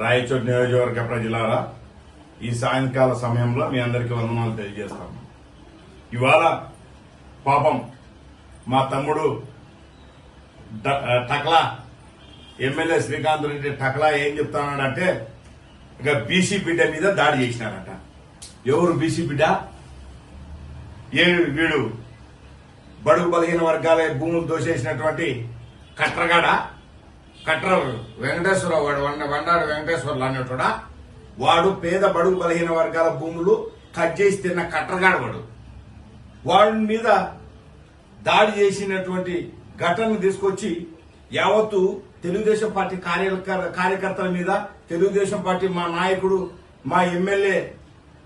రాయచోటి నియోజకవర్గ ప్రజలారా ఈ సాయంకాల సమయంలో మీ అందరికీ వందనాలు తెలియజేస్తాం. ఇవాళ పాపం మా తమ్ముడు టక్లా ఎమ్మెల్యే శ్రీకాంత్ రెడ్డి టక్లా ఏం చెప్తానంటే ఇక బీసీ బిడ్డ మీద దాడి చేసినారట. ఎవరు బీసీ బిడ్డ? ఏ వీడు? బడుగు బలహీన వర్గాల భూములు దోసేసినటువంటి కట్రగాడ? కట్ర వెంకటేశ్వరరావు వాడు వండ వండాడు వెంకటేశ్వర్లు అనేటోడా వాడు పేద బడుగు బలహీన వర్గాల భూములు కట్ చేసి తిన్న కట్రగాడ వాడు. వాడి మీద దాడి చేసినటువంటి ఘటనను తీసుకొచ్చి యావత్తు తెలుగుదేశం పార్టీ కార్యకర్త కార్యకర్తల మీద తెలుగుదేశం పార్టీ మా నాయకుడు మా ఎమ్మెల్యే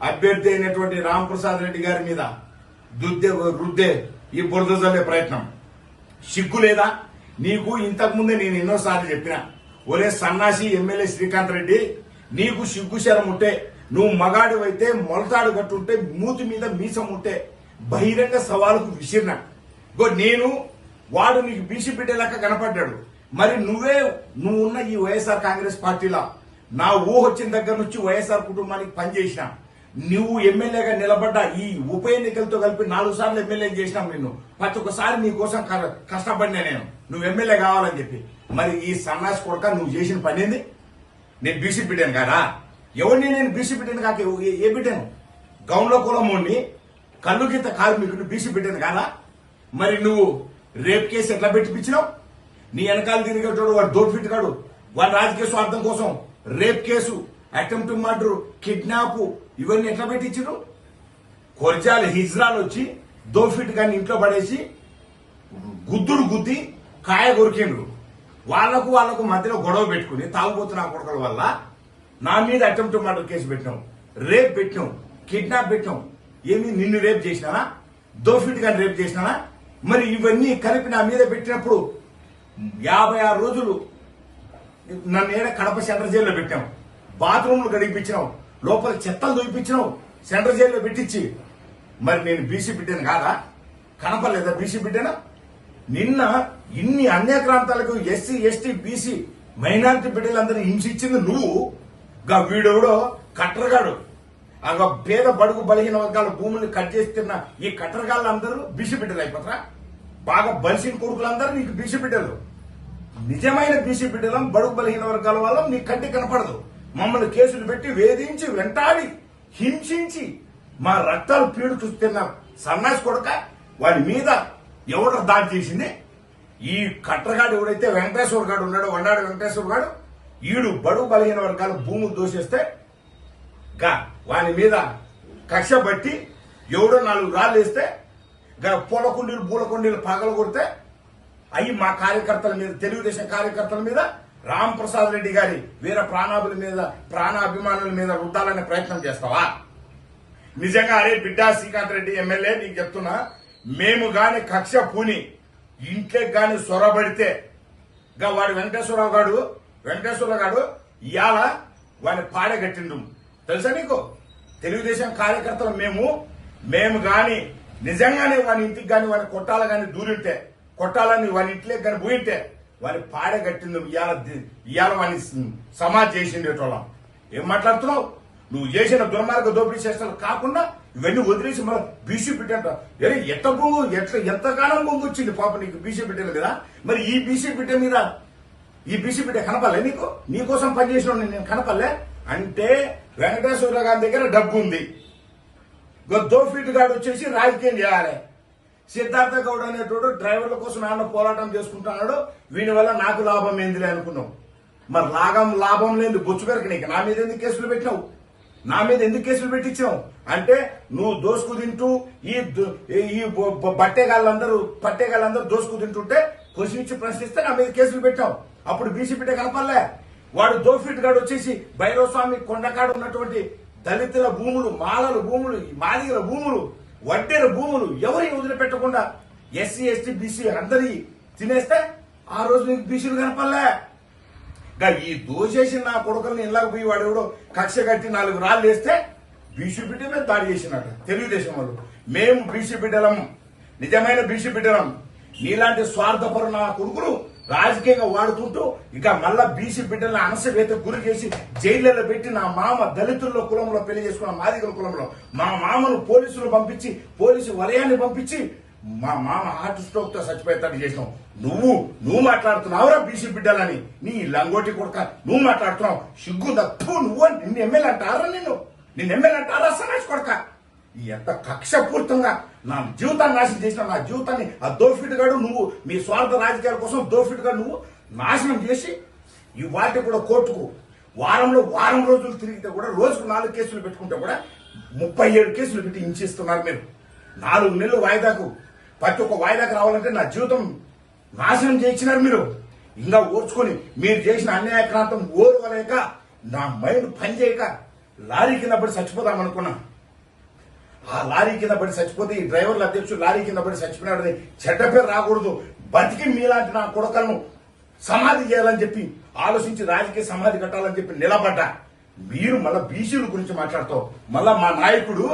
అభ్యర్థి అయినటువంటి రాంప్రసాద్ రెడ్డి గారి మీద దుద్దే రుద్దే ఈ బురద ప్రయత్నం. సిగ్గు లేదా? నీకు ఇంతకుముందే నేను ఎన్నోసార్లు చెప్పిన ఒరే సన్నాసి ఎమ్మెల్యే శ్రీకాంత్ రెడ్డి నీకు సిగ్గుశరం ఉంటే నువ్వు మగాడు అయితే మొలతాడు కట్టుంటే మూతి మీద మీసం ఉంటే బహిరంగ సవాలుకు విసిరిన. గో నేను వాడు నీకు బీసీ బిడ్డ లెక్క కనపడ్డాడు. మరి నువ్వే నువ్వు ఉన్న ఈ వైఎస్ఆర్ కాంగ్రెస్ పార్టీలో నా ఊహ వచ్చిన దగ్గర నుంచి వైఎస్ఆర్ కుటుంబానికి పనిచేసిన నువ్వు ఎమ్మెల్యేగా నిలబడ్డా ఈ ఉప ఎన్నికలతో కలిపి నాలుగు సార్లు ఎమ్మెల్యే చేసినాం నిన్ను. ప్రతి ఒక్కసారి నీ కోసం కష్టపడినా నేను. నువ్వు ఎమ్మెల్యే కావాలని చెప్పి. మరి ఈ సన్నాస్ కొడక నువ్వు చేసిన పని ఏంది? నేను బీసీ బిడ్డను కాదా? ఎవరిని నేను బీసీ పెట్టాను కాక ఏ- ఏ బిడ్డను? గౌన్లో కులమోడిని కళ్ళు గీత కార్మికుడు బీసీ పెట్టాను కాదా? మరి నువ్వు రేప్ కేసు ఎట్లా పెట్టిపించినావు? నీ వెనకాల తిరిగేటోడు వాడు దోపిట్ కాడు. వాడి రాజకీయ స్వార్థం కోసం rape case attempt murder kidnap ఇవన్నీ ఎట్లా పెట్టించారు కొర్జాలు హిజ్రాలు వచ్చి దోఫిట్ కానీ ఇంట్లో పడేసి గుద్దురు గుద్ది కాయ కొరికిండ్రు. వాళ్ళకు వాళ్ళకు మధ్యలో గొడవ పెట్టుకుని తాగుబోతున్న కొడుకుల వల్ల నా మీద అటెంప్ట్ మర్డర్ కేసు పెట్టినాం. రేప్ పెట్టినాం. కిడ్నాప్ పెట్టినాం. ఏమి నిన్ను రేప్ చేసినానా? దోఫిట్ గాని రేప్ చేసినానా? మరి ఇవన్నీ కలిపి నా మీద పెట్టినప్పుడు యాభై ఆరు రోజులు నన్ను ఏడ కడప సెంట్రల్ జైల్లో పెట్టాం. బాత్రూమ్లు గడిపించినాం లోపల చెత్తలు దొరిపించినాం సెంట్రల్ జైల్లో పెట్టించి. మరి నేను బీసీ బిడ్డను కాదా? కనపడలేదా బీసీ బిడ్డనా? నిన్న ఇన్ని అన్యక్రాంతాలకు ఎస్సీ ఎస్టీ బీసీ మైనారిటీ బిడ్డలందరినీ హింసించింది నువ్వు. గా వీడెవడో? కట్టరగాడు ఆ పేద బడుగు బలహీన వర్గాల భూముల్ని కట్ చేస్తున్న ఈ కట్టరగాళ్ళందరూ బీసీ బిడ్డలు అయిపోతారా? బాగా బలిసిన కొడుకులందరూ నీకు బీసీ బిడ్డలు. నిజమైన బీసీ బిడ్డలం బడుగు బలహీన వర్గాల వల్ల నీ కంటి కనపడదు. మమ్మల్ని కేసులు పెట్టి వేధించి వెంటాడి హింసించి మా రక్తాలు పీడుచుస్తున్న సన్నాసి కొడక వాడి మీద ఎవడు దాడి చేసింది? ఈ కట్టగాడు ఎవడైతే వెంకటేశ్వర గాడు ఉన్నాడో వండాడు వెంకటేశ్వర గాడు ఈడు బడుగు బలహీన వర్గాలు భూములు దోషిస్తే గా వాని మీద కక్ష బట్టి ఎవడో నాలుగు రాళ్ళు వేస్తే గా పూల కుండీలు పగలు కొడితే అవి మా కార్యకర్తల మీద తెలుగుదేశం కార్యకర్తల మీద రామ్ ప్రసాద్ రెడ్డి గారి వీర ప్రాణాభుల మీద ప్రాణాభిమానుల మీద రుద్దాలనే ప్రయత్నం చేస్తావా? నిజంగా అరే బిడ్డా శ్రీకాంత్ రెడ్డి ఎమ్మెల్యే నీకు చెప్తున్నా మేము గాని కక్ష పూని ఇంట్లోకి గాని సొరబడితే గా వాడు వెంకటేశ్వరరావు గాడు వెంకటేశ్వరరావు గాడు ఇవాళ వాడిని పాడగట్టిండు తెలుసా నీకు? తెలుగుదేశం కార్యకర్తలు మేము మేము గాని నిజంగానే వాని ఇంటికి గాని వాని కొట్టాల గాని దూరింటే కొట్టాలని వాని ఇంట్లోకి గాని పోయింటే వాని పాడగట్టిండు ఇవాళ ఇవాళ వాని సమాజ్ చేసిండేటోళ్ళం. ఏం మాట్లాడుతున్నావు? నువ్వు చేసిన దుర్మార్గ దోపిడీ చేష్టలు కాకుండా ఇవన్నీ వదిలేసి మన బీసీ బిడ్డ అరే ఎంతకు ఎట్లా ఎంతకాలం భూమి వచ్చింది పాప నీకు బీసీ బిడ్డలు కదా? మరి ఈ బీసీ బిడ్డ మీద ఈ బీసీ బిడ్డ కనపల్లే నీకు? నీకోసం పనిచేసిన నేను కనపల్లే అంటే వెంకటేశ్వర గారి దగ్గర డబ్బు ఉంది. దోఫీట్ గాడు వచ్చేసి రాజకీయం చేయాలి. సిద్ధార్థ గౌడ్ అనేటోడు డ్రైవర్ల కోసం ఆయన పోరాటం చేసుకుంటున్నాడు వీని వల్ల నాకు లాభం ఏందిలే అనుకున్నావు. మరి లాభం లాభం లేదు బొచ్చు పెరక నీకు నా మీద ఎందుకు కేసులు పెట్టినావు? నా మీద ఎందుకు కేసులు పెట్టించావు? అంటే నువ్వు దోసుకు తింటూ ఈ ఈ బట్టేగాళ్ళందరూ పట్టేగాళ్ళందరూ దోసుకు తింటుంటే క్వశ్చన్ ఇచ్చి ప్రశ్నిస్తే నా మీద కేసులు పెట్టావు. అప్పుడు బీసీ బిడ్డ కనపల్లే వాడు దోఫిట్ గాడు వచ్చేసి భైరవస్వామి కొండకాడ ఉన్నటువంటి దళితుల భూములు మాలల భూములు మాదిగల భూములు వడ్డెల భూములు ఎవరి వదిలిపెట్టకుండా ఎస్సీ ఎస్టీ బీసీ అందరి తినేస్తే ఆ రోజు నీకు బీసీలు కనపడలే. ఈ దోషేసి నా కొడుకుల్ని ఇళ్ళకి పోయి వాడు ఎవడో కక్ష కట్టి నాలుగు రాళ్ళు వేస్తే బీసీ బిడ్డ మీద దాడి చేసినట్టు తెలుగుదేశం వాళ్ళు. మేము బీసీ బిడ్డలం నిజమైన బీసీ బిడ్డలం. నీలాంటి స్వార్థపరు నా కొడుకులు రాజకీయంగా వాడుకుంటూ ఇక మళ్ళా బీసీ బిడ్డలను అనసవేత గురి చేసి జైళ్ళలో పెట్టి నా మామ దళితుల్లో కులంలో పెళ్ళి చేసుకున్న మాదిగల కులంలో మా మామను పోలీసులు పంపించి పోలీసు వలయాన్ని పంపించి మా మామ హార్ట్ స్ట్రోక్తో చచ్చిపోయేటట్టు చేసినావు. నువ్వు నువ్వు మాట్లాడుతున్నావురా బీసీ బిడ్డలని. నీ లంగోటి కొడుక నువ్వు మాట్లాడుతున్నావు. సిగ్గు తప్పు నువ్వు? నిన్ను ఎమ్మెల్యే అంటారా నేను నిన్ను ఎమ్మెల్యే అంటారా సమాజ్ కొడుక? ఎంత కక్షపూర్తంగా నా జీవితాన్ని నాశనం చేసిన నా జీవితాన్ని ఆ దోఫిట్గాడు నువ్వు మీ స్వార్థ రాజకీయాల కోసం దోఫిట్గా నువ్వు నాశనం చేసి ఈ వాటి కూడా కోర్టుకు వారంలో వారం రోజులు తిరిగితే కూడా రోజుకు నాలుగు కేసులు పెట్టుకుంటే కూడా ముప్పై ఏడు కేసులు పెట్టి హింసిస్తున్నారు మీరు. నాలుగు నెలలు వాయిదాకు ప్రతి ఒక్క వాయిదాకి రావాలంటే నా జీవితం నాశనం చేయించినారు మీరు. ఇంకా ఓర్చుకొని మీరు చేసిన అన్యాయక్రాంతం ఓర్వలేక నా మైండ్ పనిచేయక లారీ కింద పడి చచ్చిపోదాం అనుకున్నా. ఆ లారీ కింద పడి చచ్చిపోతే ఈ డ్రైవర్ల అధ్యక్షుడు లారీ కింద పడి చచ్చిపోయినాడని చెడ్డ పేరు రాకూడదు. బతికి మీలాంటి నా కొడుకలను సమాధి చేయాలని చెప్పి ఆలోచించి రాజకీయ సమాధి కట్టాలని చెప్పి నిలబడ్డా. మీరు మళ్ళా బీసీల గురించి మాట్లాడతావు. మళ్ళా మా నాయకుడు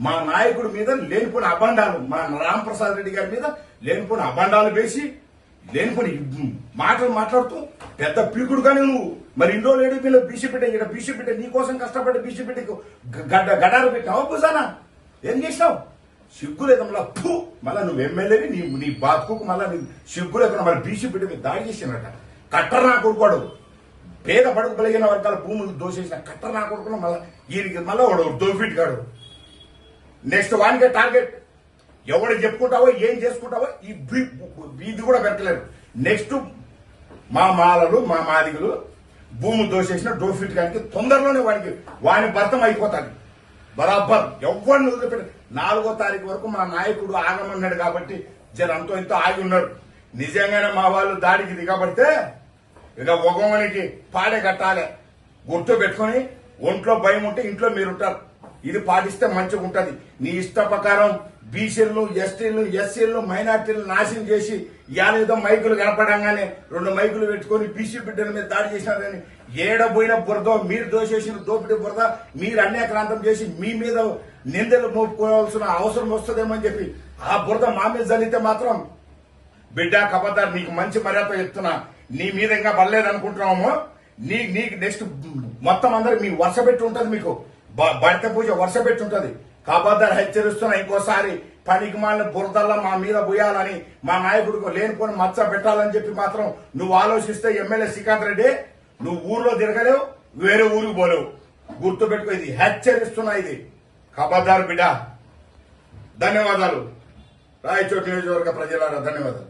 మా నాయకుడి మీద లేనిపోని అబండాలు మా రామప్రసాద్ రెడ్డి గారి మీద లేనిపోని అబండాలు వేసి లేనిపోని మాటలు మాట్లాడుతూ పెద్ద పీకుడు కానీ నువ్వు మరి ఇండో లేడీ పిల్ల బీసీ బిడ్డ ఇక్కడ బీసీ నీ కోసం కష్టపడి బీసీ గడ్డ గడారు పెట్టావు పూసానా ఏం చేసినావు? సిగ్గులేక మళ్ళా ఫు మళ్ళా నువ్వు ఎమ్మెల్యేవి నీ నీ బాతుకు మళ్ళా నీ సిగ్గు లేకుండా మరి బీసీ మీద దాడి చేసినట కట్టర్ నా కొడుకోడు పేద పడుకు బలిగిన వర్గాల భూములు దోషేసిన కట్టర్ నా కొడుకును మళ్ళా ఈయనకి మళ్ళా వాడు దోఫిట్ కాడు నెక్స్ట్ వానికే టార్గెట్. ఎవడు చెప్పుకుంటావో ఏం చేసుకుంటావో ఇది కూడా పెట్టలేరు నెక్స్ట్ మా మాలలు మా మాదిగలు భూమి దోసేసిన డోఫిట్ కానీ తొందరలోనే వాడికి వాని భర్తం అయిపోతాడు బరాబర్. ఎవరిని వదిలిపెట్టి నాలుగో తారీఖు వరకు మా నాయకుడు ఆగమన్నాడు కాబట్టి జనంతో అంతో ఇంతో ఆగి ఉన్నాడు నిజంగానే మా వాళ్ళు దాడికి దిగబడితే ఇక ఒగోనికి పాడే కట్టాలి. గుర్తు పెట్టుకొని ఒంట్లో భయం ఉంటే ఇంట్లో మీరుంటారు. ఇది పాటిస్తే మంచిగా ఉంటది. నీ ఇష్ట ప్రకారం బీసీలను ఎస్టీలను ఎస్సీలను మైనార్టీలను నాశనం చేసి ఏదో మైకులు కనపడంగానే రెండు మైకులు పెట్టుకొని బీసీ బిడ్డల మీద దాడి చేసినారని ఏడబోయిన బురద మీరు దోషేసిన దోపిడీ బురద మీరు అన్యాక్రాంతం చేసి మీ మీద నిందలు మోపుకోవాల్సిన అవసరం వస్తుందేమో అని చెప్పి ఆ బురద మా మీద జరిగితే మాత్రం బిడ్డ కబద్దార్ నీకు మంచి మర్యాద చెప్తున్నా. నీ మీద ఇంకా పర్లేదు అనుకుంటున్నాము నీ నీకు నెక్స్ట్ మొత్తం అందరు మీ వరుస పెట్టి ఉంటది మీకు. భర్త పూజ వరుస పెట్టుంటది. ఉంటది హెచ్చరిస్తున్నా ఇంకోసారి పనికి మాలిన బురదల్లా మా మీద పోయాలని మా నాయకుడికి లేనిపోని మచ్చ పెట్టాలని చెప్పి మాత్రం నువ్వు ఆలోచిస్తే ఎమ్మెల్యే శ్రీకాంత్ రెడ్డి నువ్వు ఊర్లో తిరగలేవు వేరే ఊరికి పోలేవు. గుర్తు పెట్టుకో ఇది. హెచ్చరిస్తున్నా ఇది. కబద్దార్ బిడ్డ. ధన్యవాదాలు. రాయచోటి నియోజకవర్గ ప్రజలారా ధన్యవాదాలు.